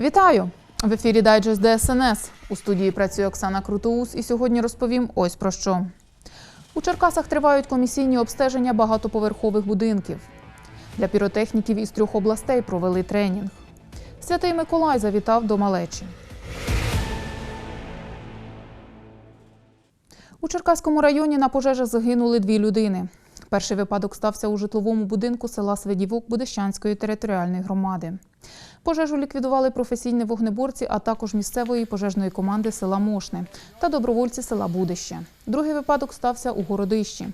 Вітаю! В ефірі Дайджест ДСНС. У студії працює Оксана Крутоус і сьогодні розповім ось про що. У Черкасах тривають комісійні обстеження багатоповерхових будинків. Для піротехніків із трьох областей провели тренінг. Святий Миколай завітав до малечі. У Черкаському районі на пожежах загинули дві людини. Перший випадок стався у житловому будинку села Свидівок Будещанської територіальної громади. Пожежу ліквідували професійні вогнеборці, а також місцевої пожежної команди села Мошне та добровольці села Будище. Другий випадок стався у Городищі.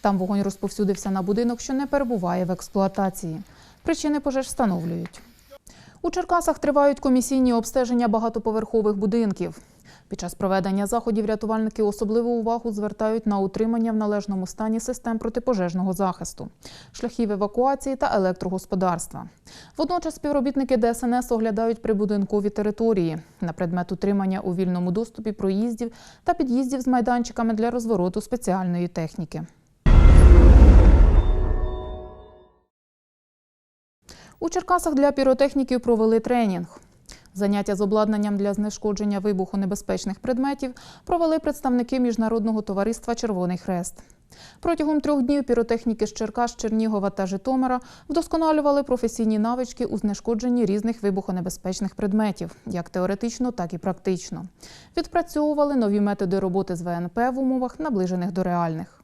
Там вогонь розповсюдився на будинок, що не перебуває в експлуатації. Причини пожеж встановлюють. У Черкасах тривають комісійні обстеження багатоповерхових будинків. Під час проведення заходів рятувальники особливу увагу звертають на утримання в належному стані систем протипожежного захисту, шляхів евакуації та електрогосподарства. Водночас співробітники ДСНС оглядають прибудинкові території на предмет утримання у вільному доступі проїздів та під'їздів з майданчиками для розвороту спеціальної техніки. У Черкасах для піротехніків провели тренінг. Заняття з обладнанням для знешкодження вибухонебезпечних предметів провели представники Міжнародного товариства Червоний Хрест. Протягом трьох днів піротехніки з Черкас, Чернігова та Житомира вдосконалювали професійні навички у знешкодженні різних вибухонебезпечних предметів, як теоретично, так і практично. Відпрацьовували нові методи роботи з ВНП в умовах, наближених до реальних.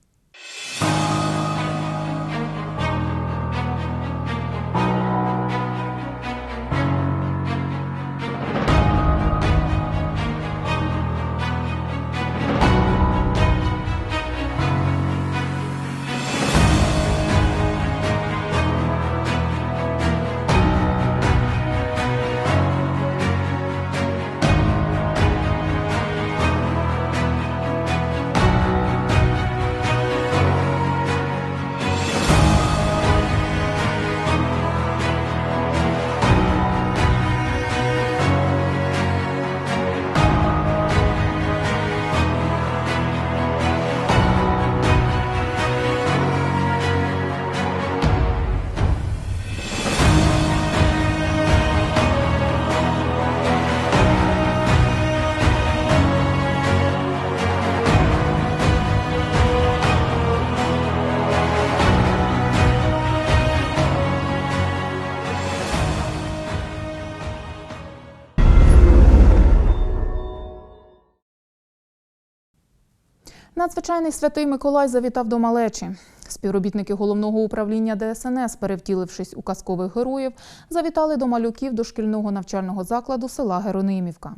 Надзвичайний святий Миколай завітав до малечі. Співробітники головного управління ДСНС, перевтілившись у казкових героїв, завітали до малюків дошкільного навчального закладу села Геронимівка.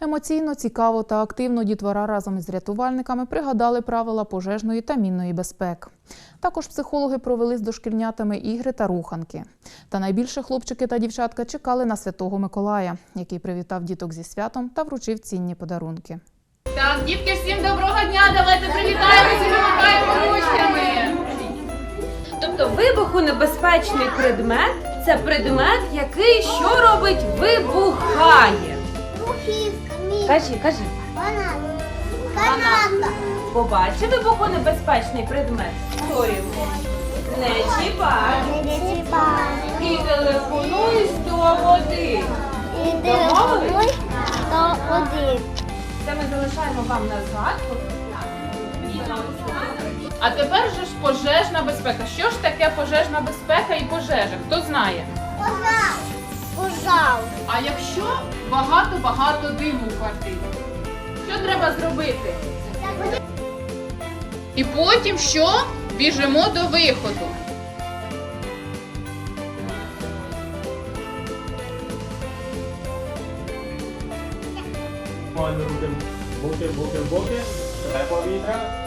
Емоційно, цікаво та активно дітвора разом із рятувальниками пригадали правила пожежної та мінної безпеки. Також психологи провели з дошкільнятами ігри та руханки. Та найбільше хлопчики та дівчатка чекали на святого Миколая, який привітав діток зі святом та вручив цінні подарунки. Так, дітки, всім доброго дня! Давайте привітаємося і вимикаємо ручками. Тобто вибухонебезпечний предмет це предмет, який що робить? Вибухає. Мухівка, мій, Кажи, кажи. банан, бананка, Побачив вибухонебезпечний предмет? Сторів. Не чіпай. не чіпай. І телефонуй 101. І Домовились? то один. Це ми залишаємо вам на згадку. А тепер же ж пожежна безпека. Що ж таке пожежна безпека і пожежа? Хто знає? Пожал, пожал. А якщо багато-багато диму в квартирі? Що треба зробити? І потім що? Біжимо до виходу. quando bulte bulte bulte tại qua đi ra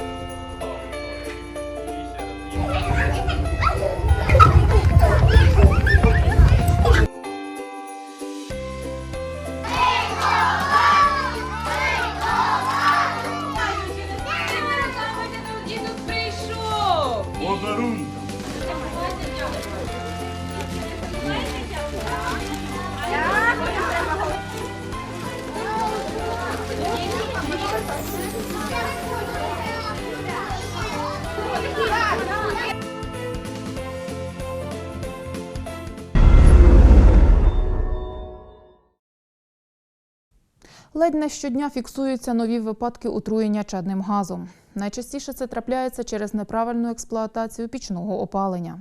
Ледь не щодня фіксуються нові випадки отруєння чадним газом. Найчастіше це трапляється через неправильну експлуатацію пічного опалення.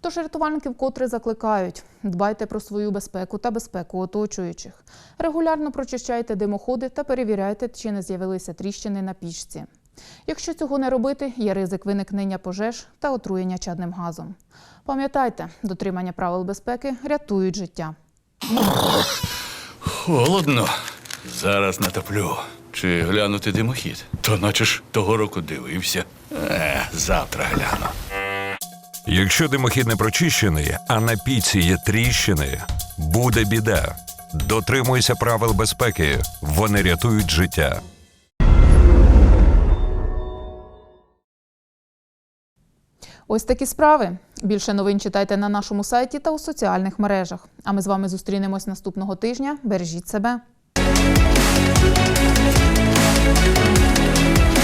Тож рятувальники вкотре закликають: дбайте про свою безпеку та безпеку оточуючих. Регулярно прочищайте димоходи та перевіряйте, чи не з'явилися тріщини на пічці. Якщо цього не робити, є ризик виникнення пожеж та отруєння чадним газом. Пам'ятайте, дотримання правил безпеки рятують життя. Холодно. Зараз натоплю. Чи глянути димохід? То наче ж того року дивився. Е, завтра гляну. Якщо димохід не прочищений, а на піці є тріщини, буде біда. Дотримуйся правил безпеки. Вони рятують життя. Ось такі справи. Більше новин читайте на нашому сайті та у соціальних мережах. А ми з вами зустрінемось наступного тижня. Бережіть себе. Thank you.